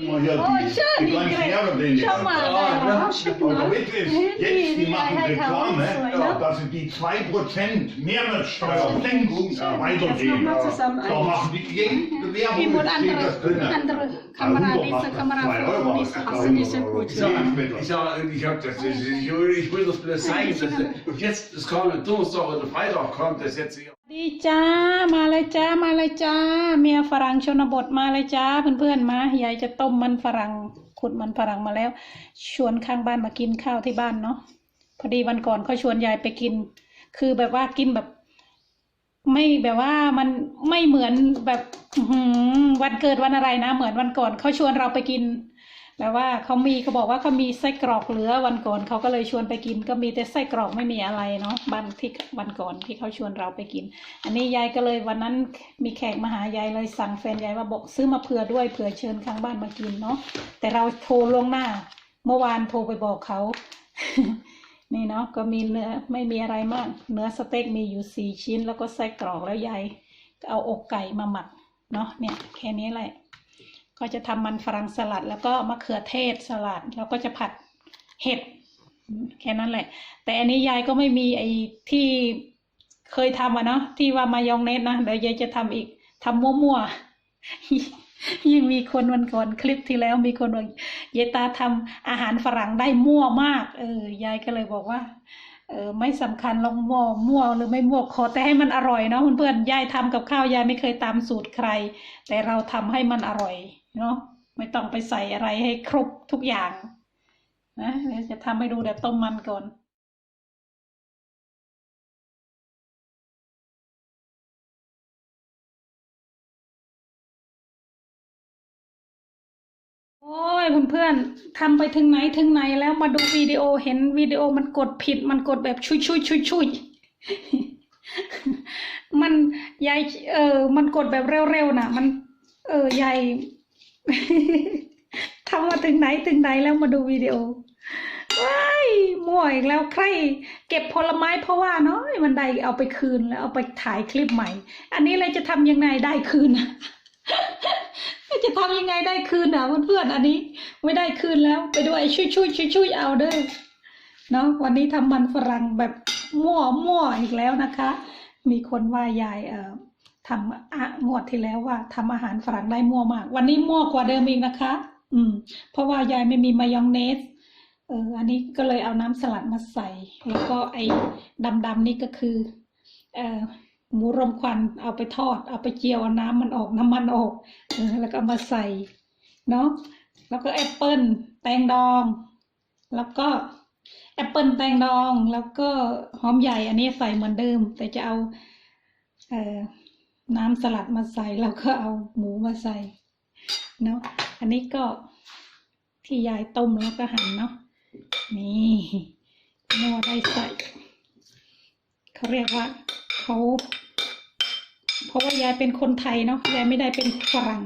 die, die kleinen Sterbenden. Ah, Aber damit ist jetzt, die machen Reklame, dass sie die 2% Mehrwertsteuersenkung weitergeben. Da machen die jeden Werbung, steht das drin. Andere Kamera, diese also Kamera, das ist ja gut. Ich sage, ich habe das, ich will das bloß zeigen, dass jetzt, es kommt Donnerstag oder Freitag kommt das jetzt hier. ดีจ้า มาเลยจ้า มาเลยจ้า เมียฝรั่งชนบทมาเลยจ้าเพื่อนๆมายายจะต้มมันฝรั่งขุดมันฝรั่งมาแล้ว ชวนข้างบ้านมากินข้าวที่บ้านเนาะพอดีวันก่อนเขาชวนยายไปกิน คือแบบว่ากินแบบ ไม่แบบว่ามันไม่เหมือนแบบวันเกิดวันอะไรนะ เหมือนวันก่อนเขาชวนเราไปกิน แบบว่าเขามีเขาบอกว่าเขามีไส้กรอกเหลือวันก่อนเขาก็เลยชวนไปกิน ก็มีแต่ไส้กรอกไม่มีอะไรเนาะบ้านที่วันก่อนที่เขาชวนเราไปกิน อันนี้ยายก็เลยวันนั้นมีแขกมาหายายเลยสั่งแฟนยายว่าบอกซื้อมาเผื่อด้วยเผื่อเชิญข้างบ้านมากินเนาะแต่เราโทรล่วงหน้า เมื่อวานโทรไปบอกเขานี่เนาะก็มีเนื้อไม่มีอะไรมาก เนื้อสเต็กมีอยู่สี่ชิ้น แล้วก็ไส้กรอกแล้วยายก็เอาอกไก่มาหมักเนาะเนี่ยแค่นี้แหละ ก็จะทำมันฝรั่งสลัด แล้วก็มะเขือเทศสลัด แล้วก็จะผัดเห็ดแค่นั้นแหละ แต่อันนี้ยายก็ไม่มีไอ้ที่เคยทำอะเนาะที่ว่ามายองเนสนะเดี๋ยวยายจะทำอีกทำมั่วๆยิ่งมีคนวันก่อนคลิปที่แล้วมีคนบอกยายตาทำอาหารฝรั่งได้มั่วมาก เออยายก็เลยบอกว่าเออไม่สำคัญลองมั่วมั่วหรือไม่มั่วขอแต่ให้มันอร่อยเนาะเพื่อนๆยายทำกับข้าวยายไม่เคยตามสูตรใคร แต่เราทำให้มันอร่อย เนาะไม่ต้องไปใส่อะไรให้ครบทุกอย่างนะเดี๋ยวจะทำให้ดูเดี๋ยวต้มมันก่อนโอ้ยเพื่อนๆทำไปถึงไหนถึงไหนแล้วมาดูวิดีโอเห็นวิดีโอมันกดผิด มันกดแบบชุยชุยชุยชุยมันยายเออ มันกดแบบเร็วๆนะมัน เออยาย ทำมาถึงไหนถึงไหนแล้วมาดูวิดีโอว้ายมั่วอีกแล้วใคร เก็บผลไม้เพราะว่าเนาะมันได้เอาไปคืนแล้วเอาไปถ่ายคลิปใหม่ อันนี้เลยจะทำยังไงได้คืนจะทำยังไงได้คืนอะเพื่อนๆอันนี้ ไม่ได้คืนแล้ว ไปดูไอ้ช่วยช่วยช่วยช่วยเอาเด้อเนาะวันนี้ทำมันฝรั่งแบบมั่วมั่วอีกแล้วนะคะ มีคนว่ายายเอ่อ ทำอะงวดที่แล้วว่าทำอาหารฝรั่งได้มั่วมาก วันนี้มั่วกว่าเดิมอีกนะคะ อืม เพราะว่ายายไม่มีมายองเนส เออ อันนี้ก็เลยเอาน้ำสลัดมาใส่ แล้วก็ไอ้ดำๆนี่ก็คือ เอ่อหมูรมควันเอาไปทอด เอาไปเจียวเอาน้ำมันออกน้ำมันออกเออแล้วก็มาใส่เนาะแล้วก็แอปเปิลแตงดอง แล้วก็แอปเปิลแตงดอง แล้วก็หอมใหญ่อันนี้ใส่เหมือนเดิม แต่จะเอาเอ่อ น้ำสลัดมาใส่แล้วก็เอาหมูมาใส่เนาะอันนี้ก็ที่ยายต้มแล้วก็หั่นเนาะนี่นัวได้ใส่เขาเรียกว่าเขาเพราะว่ายายเป็นคนไทยเนาะยายไม่ได้เป็นฝรั่ง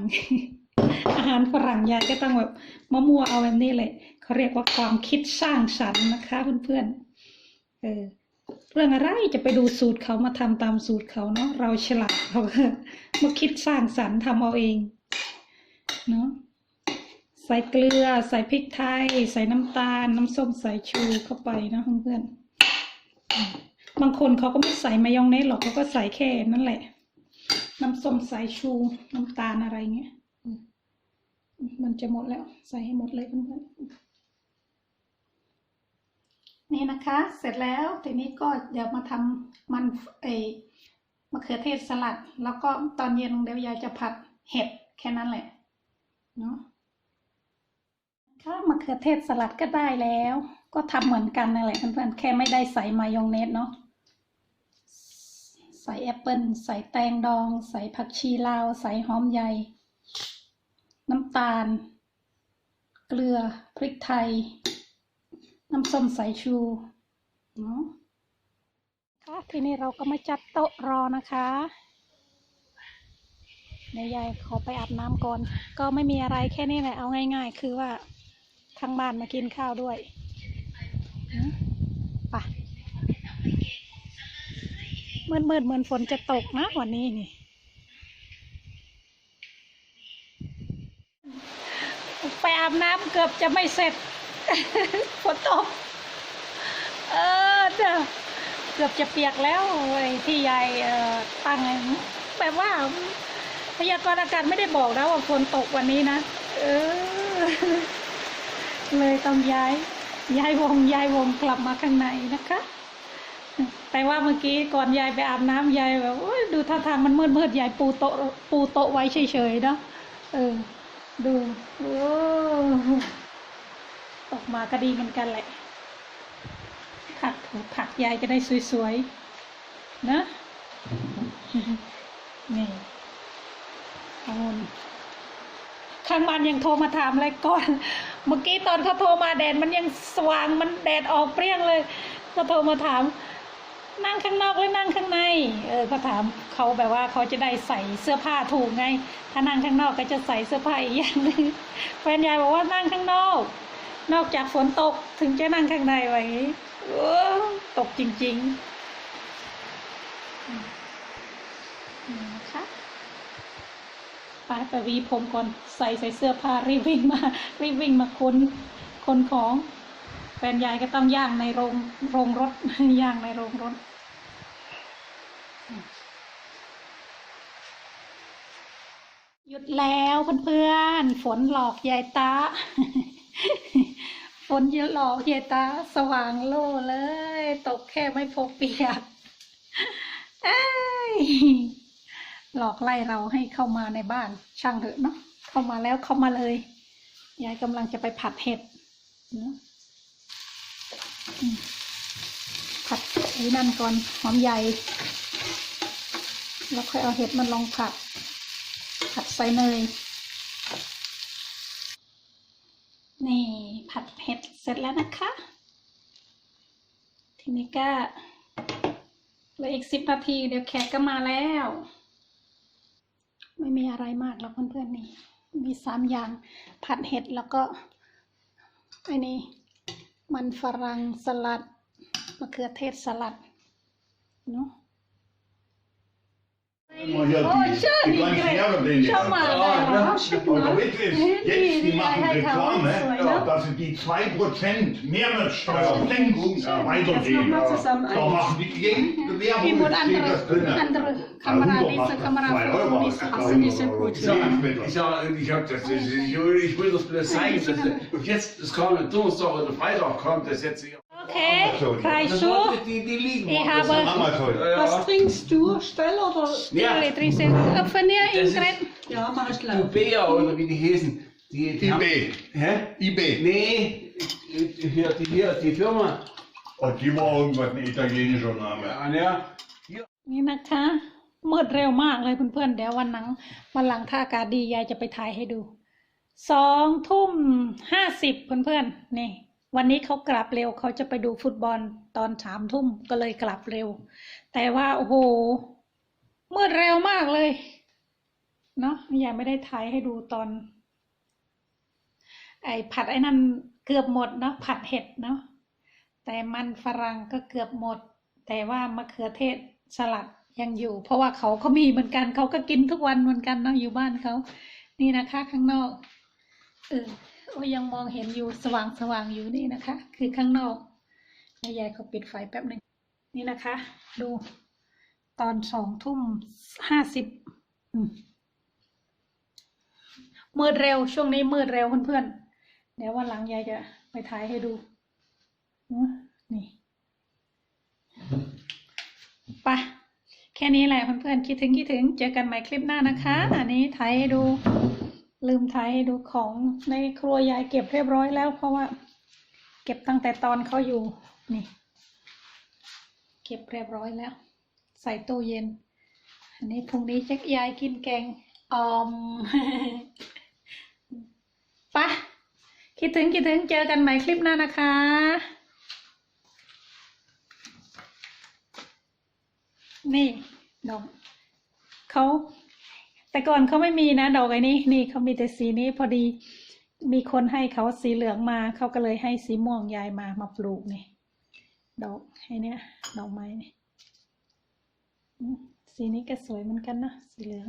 อาหารฝรั่งยายก็ต้องแบบมะม่วเอาแบบนี้เลยเขาเรียกว่าความคิดสร้างสรรค์นะคะเพื่อนๆเออ เรื่องอะไรจะไปดูสูตรเขามาทำตามสูตรเขาเนาะเราฉลาดเขาก็มาคิดสร้างสรรค์ทำเอาเองเนาะใส่เกลือ ใส่พริกไทย ใส่น้ำตาล น้ำส้มสายชูเข้าไปนะเพื่อนๆบางคนเขาก็ไม่ใส่มายองเนสหรอกเขาก็ใส่แค่นั่นแหละ น้ำส้มสายชู น้ำตาลอะไรเงี้ยมมันจะหมดแล้ว ใส่ให้หมดเลยเพื่อนๆ นี่นะคะ เสร็จแล้วทีนี้ก็เดี๋ยวมาทำมันเอมะเขือเทศสลัด แล้วก็ตอนเย็นเดี๋ยวยายจะผัดเห็ดแค่นั้นแหละเนาะถ้ามะเขือเทศสลัดก็ได้แล้ว ก็ทำเหมือนกันนั่นแหละเพื่อนๆแค่ไม่ได้ใส่มายองเนสเนาะใส่แอปเปิลใส่แตงดอง ใส่ผักชีลาว ใส่หอมใหญ่ น้ำตาล เกลือพริกไทย น้ำส้มสายชูเนาะค่ะทีนี้เราก็มาจัดโต๊ะรอนะคะเดี๋ยวยายขอไปอาบน้ำก่อน ก็ไม่มีอะไรแค่นี้แหละเอาง่าย ๆ คือว่าทั้งบ้านมากินข้าวด้วยนะไปมืดมืดๆเหมือนฝนจะตกนะวันนี้นี่ไปอาบน้ำเกือบจะไม่เสร็จ ฝนตก เออเด้อเกือบจะเปียกแล้วไอ้ที่ยายเออตั้งแบบว่า พยากรณ์อากาศไม่ได้บอกนะว่าฝนตกวันนี้นะ เออ เลยต้องย้าย ย้ายวงย้ายวงกลับมาข้างในนะคะ แต่ว่าเมื่อกี้ก่อนยายไปอาบน้ำยายแบบดูท่าทางมันมืดมืดๆยายปูโต๊ะปูโต๊ะไว้เฉยๆเนาะเออ ดูโอ้ ออกมาก็ดีเหมือนกันแหละ ผักถูผักยายจะได้สวยๆ นะ นี่องุ่นข้างบ้านยังโทรมาถามอะไรก่อน เมื่อกี้ตอนเขาโทรมาแดดมันยังสว่างมันแดดออกเปรี้ยงเลยก็โทรมาถาม นั่งข้างนอกหรือนั่งข้างใน เออก็ถามเขาแบบว่าเขาจะได้ใส่เสื้อผ้าถูกไง ถ้านั่งข้างนอกก็จะใส่เสื้อผ้าอีกอย่างหนึงแฟนยายบอกว่านั่งข้างนอก นอกจากฝนตกถึงจะนั่งข้างในไว้ตกจริงๆอืมนี่ะคะไปไปวีผมก่อนใส่ใส่เสื้อผ้ารีบวิ่งมา รีบวิ่งมาคนคนของแฟนยายก็ต้องย่างในโรงโรงรถย่างในโรงรถหยุดแล้วเพื่อนๆฝนหลอกยายตา ฝนเยอะหลอกยายตาสว่างโล่เลย ตกแค่ไม่พกเปียกหลอกไล่เราให้เข้ามาในบ้านช่างเถอะเนาะเข้ามาแล้วเข้ามาเลยยายกำลังจะไปผัดเห็ดนะผัดไอ้นั่นก่อนหอมใหญ่ แล้วค่อยเอาเห็ดมันลองผัด ผัดใส่เนย นี่ ผัดเห็ดเส ร็จแล้วนะคะ ทีนี้ก็เหลืออีกสิบนาที เดี๋ยวแขกก็มาแล้ว ไม่มีอะไรมากหรอกเพื่อนๆนี่ มีสามอย่าง ผัดเห็ดแล้วก็ไอ้นี่ มันฝรั่งสลัดมะเขือเทศสลัดเนาะ Ah, die, die. Schau mal, ja, jetzt, die machen Reklame, dass sie die 2% Mehrwertsteuersenkung ja. weitergeben. Da machen die gegen Werbung, steht das drin. Andere Kamera, also diese Kamera, hast du nicht so gut. Ich sage, ich habe das, ich will das bloß zeigen, dass jetzt, es kommt Donnerstag oder Freitag kommt, das jetzt hier. Hier. โอเคใครชู Die, die liegen. Ich woanders. habe- Mama toll. Ja, Was trinkst du? Stell oder? เรีย Ja, ตรีเซนเออเฟเนียอิง Das เกรด ist Ja, mach ich gleich. Ubea oder wie die heißen. Die, die haben- eBay. Hä? eBay. Nee, hier, die, hier, die Firma. Und die war irgendwas ein italienischer Name. Ja, ja. นี่นะคะมืดเร็วมากเลยเพื่อนๆเดี๋ยววันหลังวันหลังถ้าอากาศดียายจะไปถ่ายให้ดูสองทุ่มห้าสิบเพื่อนๆนี่ วันนี้เขากลับเร็วเขาจะไปดูฟุตบอลตอนสามทุ่มก็เลยกลับเร็ว แต่ว่าโอ้โหมืดเร็วมากเลยเนาะยายไม่ได้ถ่ายให้ดูตอน ไอผัดไอ้นั่นเกือบหมดเนาะผัดเห็ดเนาะแต่มันฝรั่งก็เกือบหมด แต่ว่ามะเขือเทศสลัดยังอยู่ เพราะว่าเขาก็มีเหมือนกันเขาก็กินทุกวันเหมือนกันเนาะอยู่บ้านเขานี่นะคะ ข้างนอกเออ ยยังมองเห็นอยู่สว่างสว่างอยู่นี่นะคะ คือข้างนอกยายเขาปิดไฟแป๊บหนึ่งนี่นะคะ ดูตอนสองทุ่มห้าสิบมืดเร็วช่วงนี้มืดเร็วเพื่อนๆเดี๋ยววันหลังยายจะไปถ่ายให้ดูนี่ไปะแค่นี้แหละเพื่อนๆคิดถึงคิดถึงเจอกันใหม่คลิปหน้านะคะ อันนี้ถ่ายให้ดู ลืมถ่ายดูของในครัวยายเก็บเรียบร้อยแล้ว เพราะว่า เก็บตั้งแต่ตอนเขาอยู่นี่ เก็บเรียบร้อยแล้ว ใส่ตู้เย็น อันนี้พรุ่งนี้จะยายกินแกงออมไปะคิดถึงคิดถึงเจอกันใหม่คลิปหน้านะคะนี่ดอกเขา แต่ก่อนเขาไม่มีนะดอกไอ้นี้นี่เขามีแต่สีนี้พอดีมีคนให้เขาสีเหลืองมาเขาก็เลยให้สีม่วงยายมามาปลูกนี่ดอกไอ้นี่ดอกไม้นี่สีนี้ก็สวยเหมือนกันนะสีเหลือง